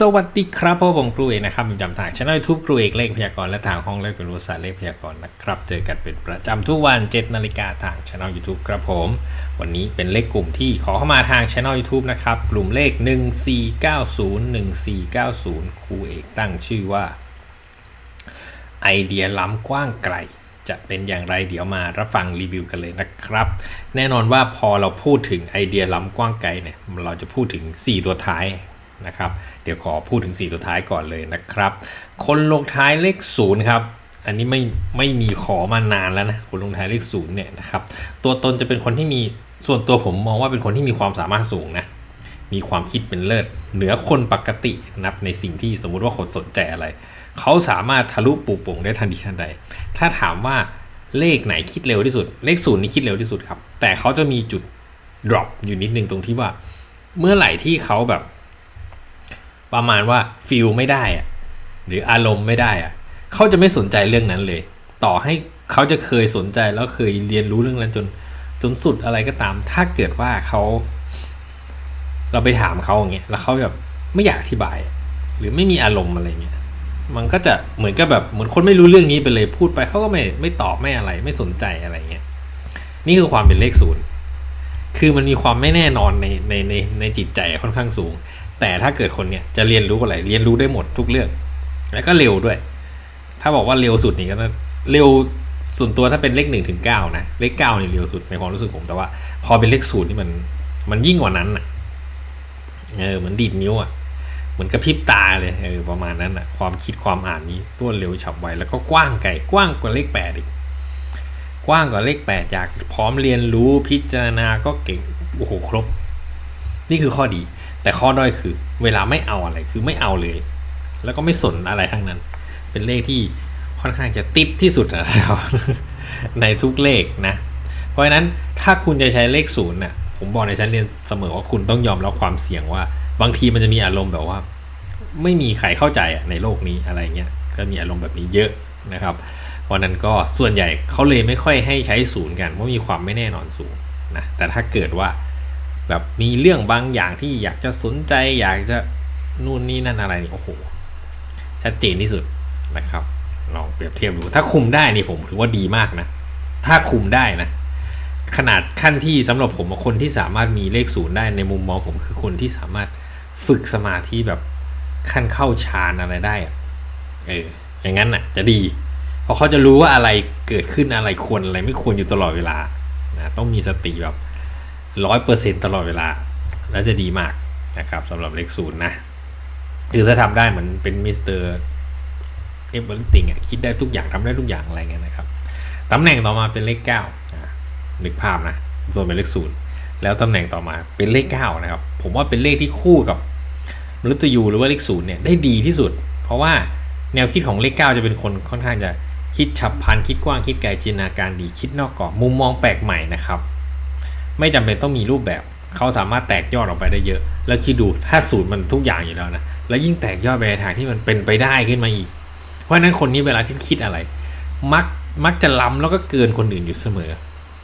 สวัสดีครับพ่อผมครูเอกนะครับประจำทางช่องยูทูบครูเอกเลขพยากรณ์และทางห้องเลขเป็นรู้ศาสตร์เลขพยากรณ์นะครับ เจอกันเป็นประจำทุกวัน7นาฬิกาทางช่อง YouTube ครับผม วันนี้เป็นเลขกลุ่มที่ขอเข้ามาทางช่อง YouTube นะครับ กลุ่มเลข 1490 1490 ครูเอกตั้งชื่อว่า ไอเดียล้ำกว้างไกลจะเป็นอย่างไรเดี๋ยวมารับฟังรีวิวกันเลยนะครับ แน่นอนว่าพอเราพูดถึงไอเดียล้ำกว้างไกลเนี่ยเราจะพูดถึง 4 ตัวท้าย นะครับ เดี๋ยวขอพูดถึง 4 ตัวท้ายก่อนเลยนะครับ คนลงท้ายเลข0ครับ อันนี้ไม่ไม่มีขอมานานแล้วนะคนลงท้ายเลข0เนี่ยนะครับ ตัวตนจะเป็นคนที่มีส่วนตัวผมมองว่าเป็นคนที่มีความสามารถสูงนะมีความคิดเป็นเลิศเหนือคนปกตินับในสิ่งที่สมมุติว่าคนสนใจอะไร เขาสามารถทะลุปูโป่งได้ทันทีทันใด ถ้าถามว่าเลขไหนคิดเร็วที่สุด เลขศูนย์นี่คิดเร็วที่สุดครับ แต่เขาจะมีจุด drop อยู่นิดนึงตรงที่ว่า เมื่อไหร่ที่เขาแบบ ประมาณว่าฟิลไม่ได้อะหรืออารมณ์ไม่ได้อะเขาจะไม่สนใจเรื่องนั้นเลย ต่อให้เขาจะเคยสนใจแล้วเคยเรียนรู้เรื่องนั้นจนจนสุดอะไรก็ตาม ถ้าเกิดว่าเขา เราไปถามเขาอย่างเงี้ยแล้วเขาแบบไม่อยากอธิบาย หรือไม่มีอารมณ์อะไรเงี้ยมันก็จะเหมือนกับแบบเหมือนคนไม่รู้เรื่องนี้ไปเลยพูดไปเขาก็ไม่ไม่ตอบไม่อะไร ไม่สนใจอะไรเงี้ยนี่คือความเป็นเลขศูนย์คือมันมีความไม่แน่นอนในในในในจิตใจค่อนข้างสูง แต่ถ้าเกิดคนเนี่ยจะเรียนรู้อะไรเรียนรู้ได้หมดทุกเรื่อง แล้วก็เร็วด้วย ถ้าบอกว่าเร็วสุดนี่ก็เร็วส่วนตัวถ้าเป็นเลขหนึ่งถึงเก้านะเลขเก้านี่เร็วสุดในความรู้สึกผมแต่ว่า พอเป็นเลขศูนย์นี่มันมันยิ่งกว่านั้นอะเออเหมือนดีดนิ้วอะเหมือนกระพริบตาเลยเออประมาณนั้นอะ ความคิดความอ่านนี้รวดเร็วฉับไวแล้วก็กว้างไกลกว้างกว่าเลขแปดอีกกว้างกว่าเลขแปดอยากพร้อมเรียนรู้พิจารณาก็เก่งโอ้โหครบ นี่คือข้อดี แต่ข้อด้อยคือ เวลาไม่เอาอะไรคือไม่เอาเลย แล้วก็ไม่สนอะไรทั้งนั้น เป็นเลขที่ค่อนข้างจะติดที่สุดนะครับในทุกเลขนะ เพราะฉะนั้นถ้าคุณจะใช้เลขศูนย์น่ะผมบอกในชั้นเรียนเสมอว่าคุณต้องยอมรับความเสี่ยงว่า บางทีมันจะมีอารมณ์แบบว่า ไม่มีใครเข้าใจในโลกนี้อะไรเงี้ยก็มีอารมณ์แบบนี้เยอะนะครับเพราะนั้นก็ส่วนใหญ่เขาเลยไม่ค่อยให้ใช้ศูนย์กันเพราะมีความไม่แน่นอนสูงนะแต่ถ้าเกิดว่า แบบมีเรื่องบางอย่างที่อยากจะสนใจ อยากจะนู่นนี่นั่นอะไรนี่โอ้โหชัดเจนที่สุดนะครับลองเปรียบเทียบดูถ้าคุมได้นี่ผมถือว่าดีมากนะ ถ้าคุมได้นะ ขนาดขั้นที่สำหรับผมคนที่สามารถมีเลขศูนย์ได้ในมุมมองผมคือคนที่สามารถฝึกสมาธิแบบขั้นเข้าฌานอะไรได้เอออย่างนั้นน่ะ จะดี เพราะเขาจะรู้ว่าอะไรเกิดขึ้นอะไรควรอะไรไม่ควรอยู่ตลอดเวลานะต้องมีสติแบบ ร้อยเปอร์เซ็นตลอดเวลา แล้วจะดีมากนะครับสำหรับเลขศูนย์นะคือถ้าทำได้เหมือนเป็นมิสเตอร์เอฟเวอร์ติงอะคิดได้ทุกอย่างทำได้ทุกอย่างอะไรเงี้ยนะครับตำแหน่งต่อมาเป็นเลขเก้าอะนึกภาพนะส่วนเป็นเลขศูนย์แล้วตำแหน่งต่อมาเป็นเลขเก้านะครับผมว่าเป็นเลขที่คู่กับมนุษย์ยูหรือว่าเลขศูนย์เนี่ยได้ดีที่สุด เพราะว่าแนวคิดของเลขเก้าจะเป็นคนค่อนข้างจะคิดฉับพลันคิดกว้างคิดไกลจินตนาการดีคิดนอกกรอบมุมมองแปลกใหม่นะครับ ไม่จำเป็นต้องมีรูปแบบเขาสามารถแตกยอดออกไปได้เยอะ แล้วคิดดูถ้าสูตรมันทุกอย่างอยู่แล้วนะแล้วยิ่งแตกยอดไปในทางที่มันเป็นไปได้ขึ้นมาอีก เพราะฉะนั้นคนนี้เวลาที่คิดอะไร มักมักจะล้ำแล้วก็เกินคนอื่นอยู่เสมอ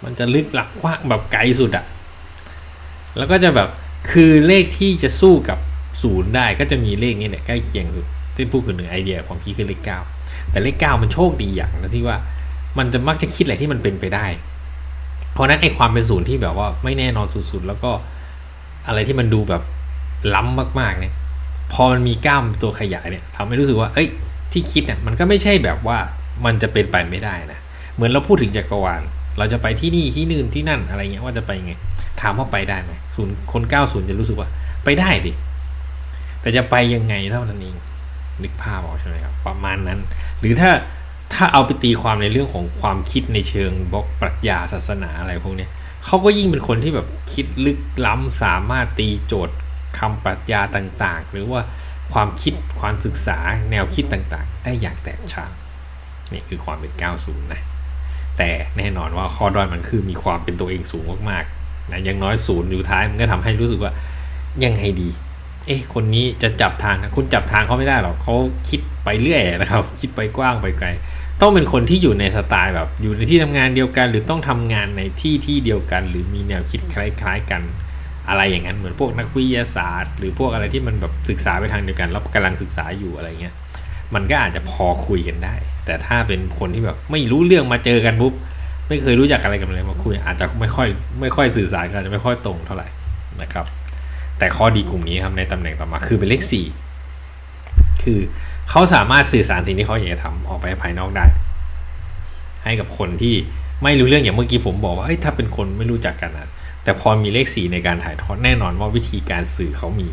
มันจะลึกลักว้างแบบไกลสุดอะแล้วก็จะแบบคือเลขที่จะสู้กับศูนย์ได้ก็จะมีเลขนี้เนี่ยใกล้เคียงสุดที่พูดถึงไอเดียของพี่คือเลขเก้าแต่เลขเก้ามันโชคดีอย่างนะที่ว่า มันจะมักจะคิดอะไรที่มันเป็นไปได้ เพราะนั้นไอ้ความเป็นศูนย์ที่แบบว่าไม่แน่นอนสุดๆ แล้วก็อะไรที่มันดูแบบล้ำมากๆเนี่ยพอมันมีกล้ามตัวขยายเนี่ยทำให้รู้สึกว่า เอ้ย ที่คิดเนี่ยมันก็ไม่ใช่แบบว่ามันจะเป็นไปไม่ได้นะ เหมือนเราพูดถึงจักรวาล เราจะไปที่นี่ที่นู่นที่นั่นอะไรเงี้ยว่าจะไปไง ถามว่าไปได้ไหมศูนย์คนเก้าศูนย์จะรู้สึกว่า ไปได้ดิ แต่จะไปยังไงเท่านั้นเองนึกภาพออกใช่ไหมครับ ประมาณนั้น หรือถ้า ถ้าเอาไปตีความในเรื่องของความคิดในเชิงบล็อกปรัชญาศาสนาอะไรพวกนี้เขาก็ยิ่งเป็นคนที่แบบคิดลึกล้ำสามารถตีโจทย์คำปรัชญาต่างๆ หรือว่าความคิดความศึกษาแนวคิดต่างๆ ได้อย่างแตกฉานนี่คือความเป็น 90 นะ แต่แน่นอนว่าข้อด้อยมันคือมีความเป็นตัวเองสูงมากๆนะอยังน้อยศูนย์อยู่ท้ายมันก็ทำให้รู้สึกว่ายังไงดี เอ๊ะคนนี้จะจับทางนะคุณจับทางเขาไม่ได้หรอกเขาคิดไปเรื่อยนะครับ คิดไปกว้างไปไกล ต้องเป็นคนที่อยู่ในสไตล์แบบ อยู่ในที่ทำงานเดียวกัน หรือต้องทำงานในที่ที่เดียวกัน หรือมีแนวคิดคล้าย ๆ กัน อะไรอย่างนั้นเหมือนพวกนักวิทยาศาสตร์ หรือพวกอะไรที่มันแบบศึกษาไปทางเดียวกันแล้วกำลังศึกษาอยู่อะไรเงี้ยมันก็อาจจะพอคุยกันได้ แต่ถ้าเป็นคนที่แบบไม่รู้เรื่องมาเจอกันปุ๊บไม่เคยรู้จักอะไรกันเลยมาคุย อาจจะไม่ค่อยไม่ค่อยสื่อสารกันจจะไม่ค่อยตรงเท่าไหร่นะครับ แต่ข้อดีกลุ่มนี้ครับในตำแหน่งต่อมาคือเป็นเลขสี่ คือเขาสามารถสื่อสารสิ่งที่เขาอยากจะทำออกไปภายนอกได้ ให้กับคนที่ไม่รู้เรื่องอย่างเมื่อกี้ผมบอกว่าเอ้ยถ้าเป็นคนไม่รู้จักกันนะแต่พอมีเลขสี่ในการถ่ายทอดแน่นอนว่าวิธีการสื่อเขามี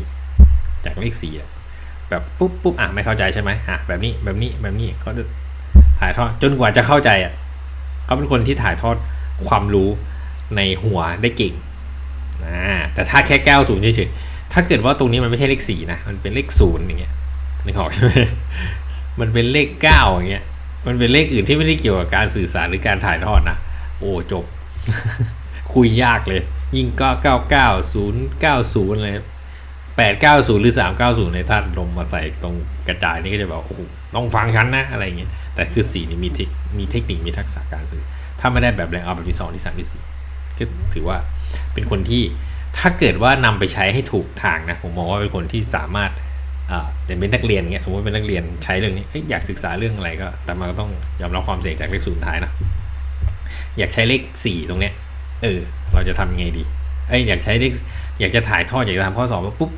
จากเลขสี่แบบปุ๊บปุ๊บอะไม่เข้าใจใช่ไหมอะแบบนี้แบบนี้แบบนี้เขาจะถ่ายทอดจนกว่าจะเข้าใจอะเขาเป็นคนที่ถ่ายทอดความรู้ในหัวได้เก่งอ่าแต่ถ้าแค่เก้าศูนย์เฉยๆถ้าเกิดว่าตรงนี้มันไม่ใช่เลขสี่นะมันเป็นเลขศูนย์อย่างเงี้ย นึกออกใช่ไหมมันเป็นเลขเก้าอย่างเงี้ย มันเป็นเลขอื่นที่ไม่ได้เกี่ยวกับการสื่อสารหรือการถ่ายทอดนะ โอ้จบ คุยยากเลย ยิ่งก็เก้าเก้าศูนย์เก้าศูนย์เลยแปดเก้าศูนย์หรือสามเก้าศูนย์ในท่านลงมาใส่ตรงกระจายนี่ก็จะแบบโอ้โหต้องฟังฉันนะอะไรเงี้ย แต่คือสี่นี่มีเทคมีเทคนิคมีทักษะการสื่อ ถ้าไม่ได้แบบแรงเอาแบบที่สองที่สามที่สี่ก็ถือว่าเป็นคนที่ถ้าเกิดว่านำไปใช้ให้ถูกทางนะ ผมมองว่าเป็นคนที่สามารถ อ่าเป็นนักเรียนเงี้ยสมมติเป็นนักเรียนใช้เรื่องนี้อยากศึกษาเรื่องอะไรก็ แต่มันก็ต้องยอมรับความเสี่ยงจากเลขศูนย์ท้ายนะอยากใช้เลขสี่ตรงเนี้ยเออ เราจะทำยังไงดีเอ้ยอยากใช้เลขอยากจะถ่ายทอดอยากจะทำข้อสอบปุ๊บ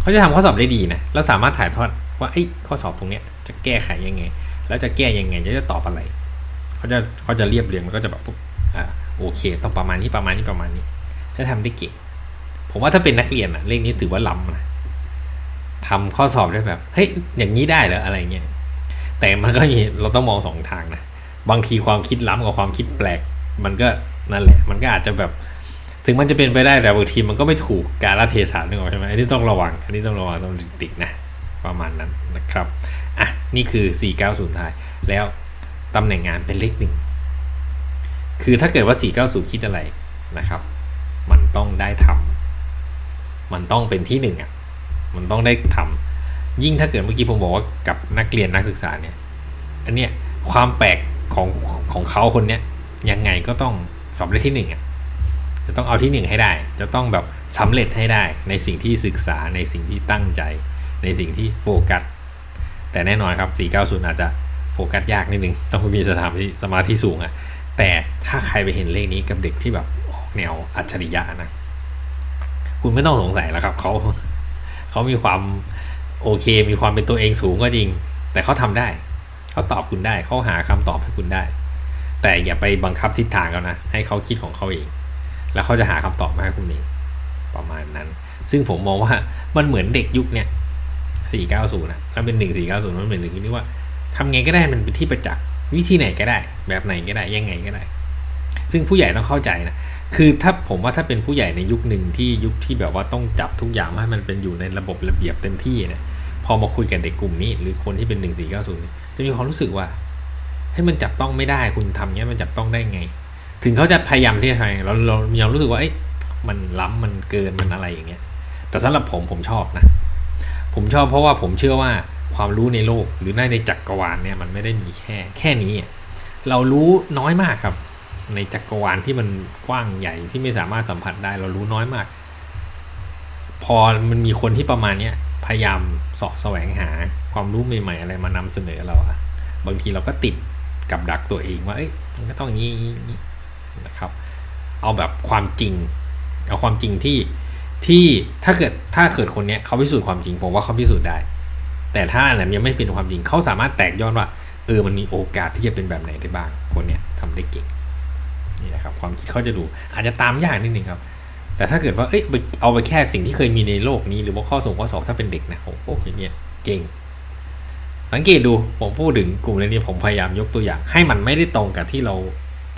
เขาจะทำข้อสอบได้ดีนะแล้วสามารถถ่ายทอดว่าไอ้ข้อสอบตรงเนี้ยจะแก้ไขยังไง แล้วจะแก้ยังไงจะตอบอะไรเขาจะเขาจะเรียบเรียงมันก็จะแบบปุ๊บอ่าโอเค ต้องประมาณนี้ประมาณนี้ประมาณนี้ถ้าทำได้เก่งผมว่าถ้าเป็นนักเรียนอะเลขนี้ถือว่าล้ำนะ ทำข้อสอบได้แบบเฮ้ยอย่างนี้ได้เหรออะไรเงี้ยแต่มันก็มีเราต้องมองสองทางนะบางทีความคิดล้ำกับความคิดแปลก มันก็นั่นแหละ มันก็อาจจะแบบ ถึงมันจะเป็นไปได้แต่บางทีมันก็ไม่ถูกการละเทศะนึกออกใช่ไหมอันนี้ต้องระวัง อันนี้ต้องระวังต้องดิกๆนะประมาณนั้นนะครับอะนี่คือ 490 ท้าย แล้วตำแหน่งงานเป็นเลขหนึ่งคือถ้าเกิดว่า 490 คิดอะไรนะครับ มันต้องได้ทำมันต้องเป็นที่หนึ่งอะ มันต้องได้ทำยิ่งถ้าเกิดเมื่อกี้ผมบอกว่ากับนักเรียนนักศึกษาเนี่ย อันเนี้ยความแปลกของของเขาคนเนี้ยยังไงก็ต้องสอบได้ที่หนึ่งอะจะต้องเอาที่หนึ่งให้ได้ จะต้องแบบสำเร็จให้ได้ ในสิ่งที่ศึกษาในสิ่งที่ตั้งใจ ในสิ่งที่โฟกัส แต่แน่นอนครับ 490 อาจจะโฟกัสยากนิดนึง ต้องมีสมาธิสมาธิสูงอะแต่ถ้าใครไปเห็นเลขนี้กับเด็กที่แบบออกแนวอัจฉริยะนะ คุณไม่ต้องสงสัยแล้วครับเขา เขามีความโอเค มีความเป็นตัวเองสูงก็จริง แต่เขาทำได้เขาตอบคุณได้เขาหาคำตอบให้คุณได้ แต่อย่าไปบังคับทิศทางเขานะให้เขาคิดของเขาเอง แล้วเขาจะหาคำตอบมาให้คุณเองประมาณนั้น ซึ่งผมมองว่ามันเหมือนเด็กยุคเนี้ย490นะถ้าเป็น 1490 มันเป็นหนึ่งที่ว่าทำไงก็ได้มันเป็นที่ประจักษ์วิธีไหนก็ได้ แบบไหนก็ได้ยังไงก็ได้ ซึ่งผู้ใหญ่ต้องเข้าใจนะ คือถ้าผมว่าถ้าเป็นผู้ใหญ่ในยุคหนึ่งที่ยุคที่แบบว่าต้องจับทุกอย่างให้มันเป็นอยู่ในระบบระเบียบเต็มที่เนี่ยพอมาคุยกับเด็กกลุ่มนี้ หรือคนที่เป็น1490จะมีความรู้สึกว่า ให้มันจับต้องไม่ได้คุณทำเนี้ยมันจับต้องได้ไง ถึงเขาจะพยายามที่จะทำเราเรามีความรู้สึกว่าเอ้ยมันล้ำมันเกินมันอะไรอย่างเงี้ย แต่สำหรับผมผมชอบนะ ผมชอบเพราะว่าผมเชื่อว่าความรู้ในโลกหรือในในจักรวาลเนี่ยมันไม่ได้มีแค่ แค่นี้เรารู้น้อยมากครับ ในจักรวาลที่มันกว้างใหญ่ที่ไม่สามารถสัมผัสได้เรารู้น้อยมาก พอมันมีคนที่ประมาณเนี้ยพยายามสาะแสวงหาความรู้ใหม่ ๆ อะไรมานำเสนอเราอะบางทีเราก็ติดกับดักตัวเองว่าเอ้ยมันก็ต้องอย่างนี้นะครับ เอาแบบความจริง เอาความจริงที่ที่ถ้าเกิดถ้าเกิดคนเนี้ยเขาพิสูจน์ความจริงผมว่าเขาพิสูจน์ได้ แต่ถ้าอันนั้นยังไม่เป็นความจริงเขาสามารถแตกยอดว่าเออมันมีโอกาสที่จะเป็นแบบไหนได้บ้างคนเนี้ยทำได้เก่ง ครับความคิดเขาจะดู อาจจะตามยากนิดนึงครับ แต่ถ้าเกิดว่าเอ้ยเอาไปแค่สิ่งที่เคยมีในโลกนี้ หรือว่าข้อส่งข้อสอบถ้าเป็นเด็กนะโอ้โหอย่างเงี้ยเก่ง สังเกตดูผมพูดถึงกลุ่มเรื่องนี้ผมพยายามยกตัวอย่าง ให้มันไม่ได้ตรงกับที่เรา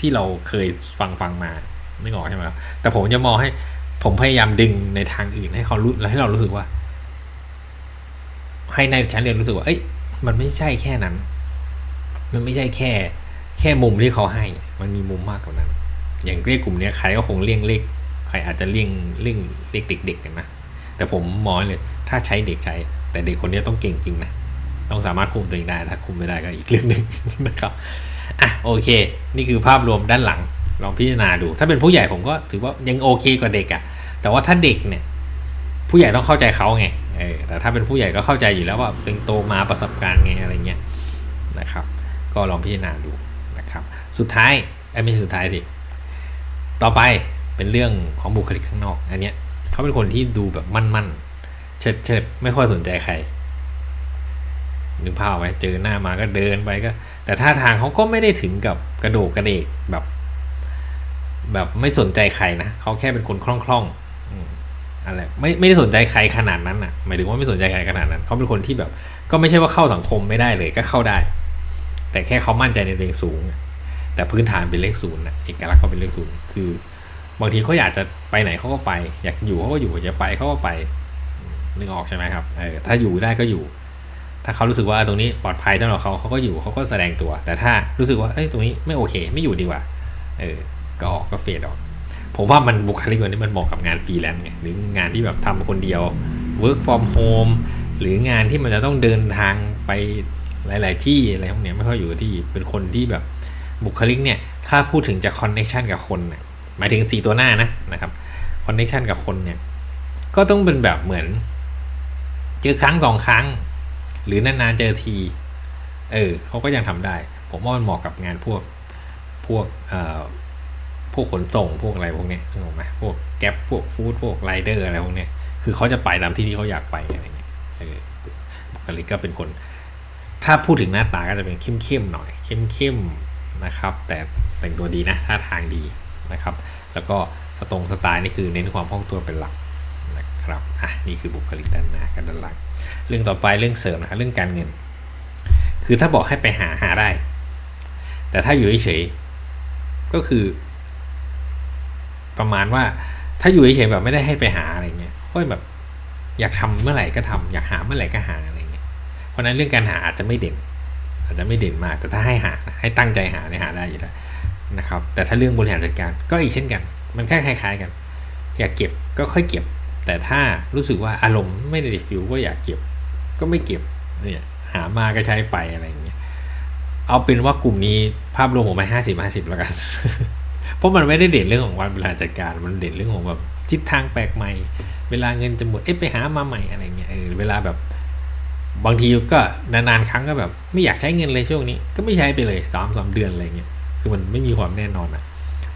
ที่เราเคยฟังฟังมาไม่ออกใช่ไหมครับแต่ผมจะมองให้ผมพยายามดึงในทางอื่นให้เขารู้แล้วให้เรารู้สึกว่า ให้ในชั้นเรียนรู้สึกว่า เอ้ย มันไม่ใช่แค่นั้น มันไม่ใช่แค่ แค่มุมที่เขาให้ มันมีมุมมากกว่านั้น อย่างเลขกลุ่มเนี้ยใครก็คงเลี่ยงเลขใครอาจจะเลี่ยงเลี่ยงเลขเด็กๆกันนะแต่ผมมองเลย ถ้าใช้เด็กใช้ แต่เด็กคนนี้ต้องเก่งจริงนะต้องสามารถคุมตัวเองได้ถ้าคุมไม่ได้ก็อีกเรื่องหนึ่งนะครับอะโอเค นี่คือภาพรวมด้านหลังลองพิจารณาดู ถ้าเป็นผู้ใหญ่ผมก็ถือว่ายังโอเคกว่าเด็กอะ่ะ แต่ว่าถ้าเด็กเนี่ย ผู้ใหญ่ต้องเข้าใจเขาไงเออแต่ถ้าเป็นผู้ใหญ่ก็เข้าใจอยู่แล้วว่าเป็นโตมาประสบการณ์ไงอะไรเงี้ยนะครับ ก็ลองพิจารณาดูนะครับ สุดท้ายไอ้ยไม่ใช่สุดท้ายดิ ต่อไปเป็นเรื่องของบุคลิกข้างนอก อันเนี้ยเขาเป็นคนที่ดูแบบมั่นๆ เชิดเชิดไม่ค่อยสนใจใครนึกภาพไว้เจอหน้ามาก็เดินไปก็ แต่ท่าทางเขาก็ไม่ได้ถึงกับกระโดดกระเดกแบบ แบบไม่สนใจใครนะเขาแค่เป็นคนคล่องๆอืมอะไรไม่ไม่ได้สนใจใครขนาดนั้นอะหมายถึงว่าไม่สนใจใครขนาดนั้นเขาเป็นคนที่แบบ ก็ไม่ใช่ว่าเข้าสังคมไม่ได้เลยก็เข้าได้ แต่แค่เขามั่นใจในตัวเองสูง แต่พื้นฐานเป็นเลขศูนย์นะเอกลักษณ์เขาเป็นเลขศูนย์คือบางทีเขาอยากจะไปไหนเขาก็ไป อยากอยู่เขาก็อยู่จะไปเขาก็ไปนึกออกใช่ไหมครับเออถ้าอยู่ได้ก็อยู่ ถ้าเขารู้สึกว่าตรงนี้ปลอดภัยสำหรับเขาเขาก็อยู่เขาก็แสดงตัว แต่ถ้ารู้สึกว่าเอ้ยตรงนี้ไม่โอเค ไม่อยู่ดีกว่าเออก็ออกก็เฟดออกผมว่ามันบุคลิกวันนี้มันเหมาะกับงานฟรีแลนซ์ไงหรืองานที่แบบทำคนเดียว work from home หรืองานที่มันจะต้องเดินทางไปหลาย ๆ ที่อะไรพวกนี้ไม่ค่อยอยู่ที่เป็นคนที่แบบ บุคลิกเนี่ยถ้าพูดถึงจะคอนเน c ชันกับคนเนี่ยหมายถึงสี่ตัวหน้านะนะครับคอนเน c ชันกับคนเนี่ยก็ต้องเป็นแบบเหมือน เจอครั้งสองครั้ง หรือนานๆเจอที เออเขาก็ยังทำได้ ผมว่ามันเหมาะกับงานพวกพวกเอ่อพวกขนส่งพวกอะไรพวกเนี้ยถูกไหมพวกแก๊ปพวกฟู้ดพวกไรเดอร์อะไรพวกเนี้ยคือเขาจะไปตามที่ที่เขาอยากไปอะไรเงี้ยเออบุคลิกก็เป็นคน ถ้าพูดถึงหน้าตาก็จะเป็นเข้มๆหน่อย เข้มๆ นะครับ แต่แต่งตัวดีนะท่าทางดีนะครับ แล้วก็สตรงสไตล์นี่คือเน้นความคล่องตัวเป็นหลักนะครับอะนี่คือบุคลิกด้านหน้ากับด้านหลัง เรื่องต่อไปเรื่องเสริมนะครับเรื่องการเงิน คือถ้าบอกให้ไปหาหาได้ แต่ถ้าอยู่เฉยๆก็คือ ประมาณว่าถ้าอยู่เฉยๆแบบไม่ได้ให้ไปหาอะไรเงี้ยก็แบบอยากทำเมื่อไหร่ก็ทำอยากหาเมื่อไหร่ก็หาอะไรเงี้ยเพราะนั้นเรื่องการหาอาจจะไม่เด่น อาจจะไม่เด่นมากแต่ถ้าให้หาให้ตั้งใจหาเนี่ยหาได้อยู่แล้วนะครับแต่ถ้าเรื่องบริหารจัดการก็อีกเช่นกัน มันแค่คล้าย ๆกัน อยากเก็บก็ค่อยเก็บ แต่ถ้ารู้สึกว่าอารมณ์ไม่ได้ฟิลว่าอยากเก็บ ก็ไม่เก็บเนี่ยหามาก็ใช้ไปอะไรอย่างเงี้ยเอาเป็นว่ากลุ่มนี้ภาพรวมผมไปห้าสิบห้าสิบแล้วกัน เพราะมันไม่ได้เด่นเรื่องของวันบริหารจัดการ มันเด่นเรื่องของแบบทิศทางแปลกใหม่ เวลาเงินจะหมดเอ๊ะไปหามาใหม่อะไรเงี้ยเออเวลาแบบ บางทีก็นานๆครั้งก็แบบ ไม่อยากใช้เงินเลยช่วงนี้ ก็ไม่ใช้ไปเลยสามสามเดือนอะไรเงี้ยคือมันไม่มีความแน่นอนอะ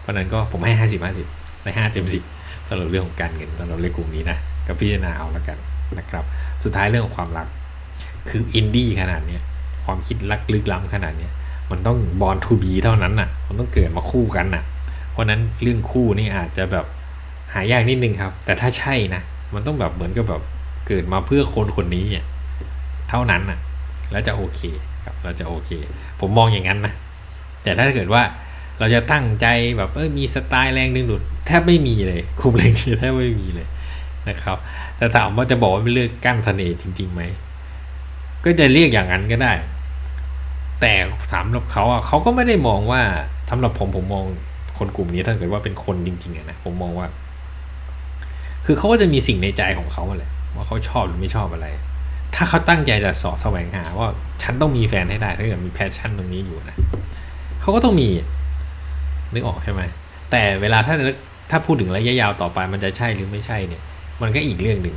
เพราะนั้นก็ผมให้ห้าสิบห้าสิบในห้าเต็มสิบสำหรับเรื่องของการเงินสำหรับเลขกลุ่มนี้นะก็พิจารณาเอาแล้วกันนะครับ สุดท้ายเรื่องของความรัก คืออินดี้ขนาดเนี้ยความคิดลักลึกล้ำขนาดเนี้ยมันต้องบอลทูบีเท่านั้นน่ะ มันต้องเกิดมาคู่กันน่ะ เพราะฉะนั้นเรื่องคู่นี่อาจจะแบบหายากนิดนึงครับ แต่ถ้าใช่นะ มันต้องแบบเหมือนกับแบบเกิดมาเพื่อคนคนนี้เนี่ย เท่านั้นน่ะแล้วจะโอเคครับเราจะโอเค ผมมองอย่างนั้นนะแต่ถ้าเกิดว่าเราจะตั้งใจแบบเออมีสไตล์แรงดึงดูดแทบไม่มีเลยคุมแรงดึงแทบไม่มีเลยนะครับ แต่ถามว่าจะบอกว่าเป็นเรื่องกั้นเสน่ห์จริงๆไหมก็จะเรียกอย่างนั้นก็ได้ แต่สำหรับเขาอะเขาก็ไม่ได้มองว่าสำหรับผมผมมองคนกลุ่มนี้ถ้าเกิดว่าเป็นคนจริงๆนะผมมองว่า คือเขาก็จะมีสิ่งในใจของเขาแหละว่าเขาชอบหรือไม่ชอบอะไร ถ้าเขาตั้งใจจะสอแสวงหาว่าฉันต้องมีแฟนให้ได้ถ้าเกิดมีแพชชั่นตรงนี้อยู่นะเขาก็ต้องมี นึกออกใช่ไหมแต่เวลาถ้าถ้าพูดถึงระยะยาวต่อไปมันจะใช่หรือไม่ใช่เนี่ย มันก็อีกเรื่องหนึ่ง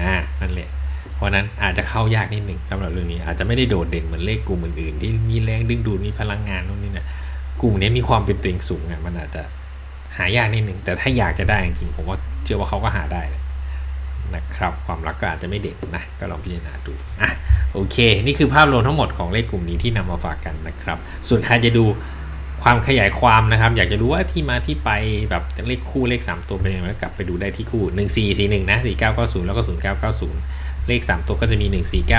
อ่านั่นแหละเพราะนั้นอาจจะเข้ายากนิดหนึ่งสำหรับเรื่องนี้ อาจจะไม่ได้โดดเด่นเหมือนเลขกลุ่มอื่นๆที่มีแรงดึงดูดมีพลังงานนู่นนี่นะกลุ่มนี้มีความเป็นตัวเองสูงอะมันอาจจะหายากนิดหนึ่งแต่ถ้าอยากจะได้จริงๆผมว่าเชื่อว่าเขาก็หาได้แหละ นะครับ ความรักก็อาจจะไม่เด่นนะ ก็ลองพิจารณาดูอะโอเค นี่คือภาพรวมทั้งหมดของเลขกลุ่มนี้ที่นำมาฝากกันนะครับ ส่วนใครจะดูความขยายความนะครับ อยากจะรู้ว่าที่มาที่ไปแบบเลขคู่เลข 3 ตัวเป็นยังไงกลับไปดูได้ที่คู่ 1 4 4 1นะ4 9 9 0 แล้วก็ 0 9 9 0 เลข 3 ตัวก็จะมี 1 4 9เ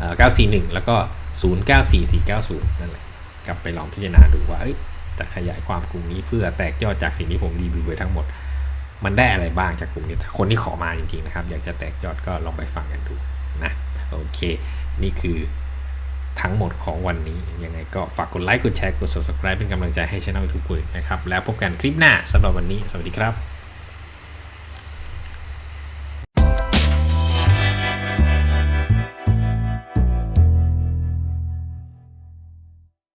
อ่อ941 แล้วก็ 0 9 4 4 9 0 นั่นแหละกลับไปลองพิจารณาดูว่าจะขยายความกลุ่มนี้เพื่อแตกยอดจากสิ่งที่ผมรีวิวไปทั้งหมด มันได้อะไรบ้างจากกลุ่มนี้คนที่ขอมาจริงๆนะครับ อยากจะแตกยอดก็ลองไปฟังกันดูนะโอเค นี่คือทั้งหมดของวันนี้ ยังไงก็ฝากกดไลค์กดแชร์กด subscribe เป็นกำลังใจให้ช่องยูทูบกุยนะครับ แล้วพบกันคลิปหน้าสำหรับวันนี้ สวัสดีครับ